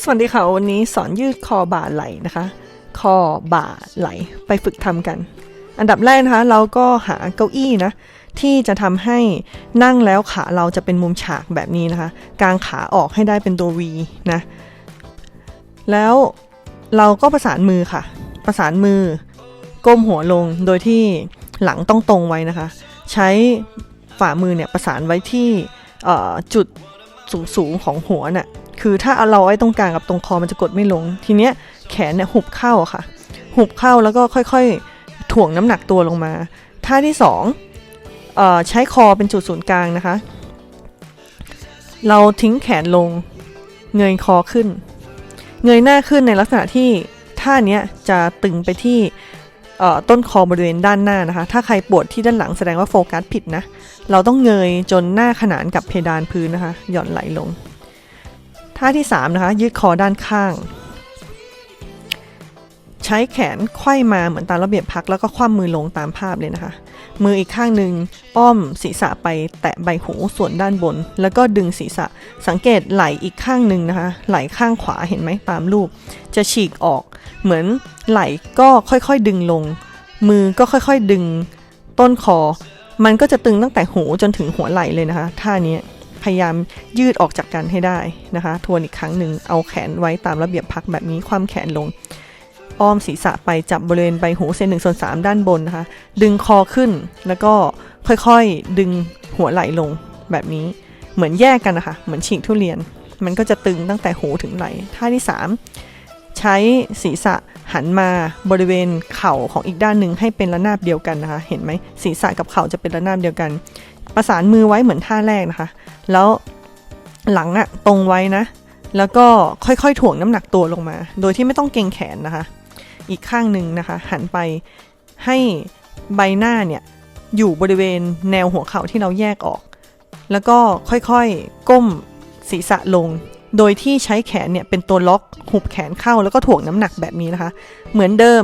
สวัสดีค่ะ วันนี้สอนยืดคอบ่าไหลนะคะ คอบ่าไหลไปฝึกทำกัน อันดับแรกนะคะ เราก็หาเก้าอี้นะ ที่จะทำให้นั่งแล้วขาเราจะเป็นมุมฉากแบบนี้นะคะ กางขาออกให้ได้เป็นตัว V นะ แล้วเราก็ประสานมือค่ะ ประสานมือ ก้มหัวลงโดยที่หลังต้องตรงไว้นะคะ ใช้ฝ่ามือเนี่ยประสานไว้ที่จุดสูงๆของหัวน่ะ คือถ้าเอาเราไว้ตรงกลางกับตรงคอมันจะกดไม่ลง ทีเนี้ยแขนเนี่ยหุบเข้าค่ะ หุบเข้าแล้วก็ค่อยๆถ่วงน้ำหนักตัวลงมา ท่าที่สองเอ่อใช้คอเป็นจุดศูนย์กลางนะคะ เราทิ้งแขนลง เงยคอขึ้น เงยหน้าขึ้นในลักษณะที่ท่าเนี้ยจะตึงไปที่ต้นคอบริเวณด้านหน้านะคะ ถ้าใครปวดที่ด้านหลังแสดงว่าโฟกัสผิดนะ เราต้องเงยจนหน้าขนานกับเพดานพื้นนะคะ หย่อนไหลลง ท่าที่ 3 นะคะ ยืดคอด้านข้าง ใช้แขนไขว้มาเหมือนตามระเบียบพักแล้วก็คว่ำมือลงตามภาพเลยนะคะ มืออีกข้างหนึ่งอ้อมศีรษะไปแตะใบหูส่วนด้านบน แล้วก็ดึงศีรษะสังเกตไหลอีกข้างหนึ่งนะคะ ไหลข้างขวาเห็นไหมตามรูป จะฉีกออก เหมือนไหลก็ค่อยๆดึงลง มือก็ค่อยๆดึง ต้นคอ มันก็จะตึงตั้งแต่หูจนถึงหัวไหล่เลยนะคะ ท่านี้ พยายามยืดออกจากกันให้ได้นะคะ ทวนอีกครั้งหนึ่งเอาแขนไว้ตามระเบียบพักแบบนี้ความแขนลง อ้อมศีรษะไปจับบริเวณใบหูเซนหนึ่งส่วนสามด้านบนนะคะ ดึงคอขึ้นแล้วก็ค่อยๆดึงหัวไหล่ลงแบบนี้เหมือนแยกกันนะคะ เหมือนฉีกทุเรียน มันก็จะตึงตั้งแต่หูถึงไหล่ท่าที่ 3 ใช้ศีรษะหันมาบริเวณเข่าของอีกด้านหนึ่งให้เป็นระนาบเดียวกันนะคะ เห็นไหมศีรษะกับเข่าจะเป็นระนาบเดียวกัน ประสานมือไว้เหมือนท่าแรกนะคะ แล้วหลังอะตรงไว้นะ แล้วก็ค่อยๆถ่วงน้ำหนักตัวลงมา โดยที่ไม่ต้องเกรงแขนนะคะ อีกข้างหนึ่งนะคะ หันไปให้ใบหน้าเนี่ยอยู่บริเวณแนวหัวเข่าที่เราแยกออก แล้วก็ค่อยๆก้มศีรษะลง โดยที่ใช้แขนเนี่ยเป็นตัวล็อกหุบแขนเข้าแล้วก็ถ่วงน้ำหนักแบบนี้นะคะ เหมือนเดิม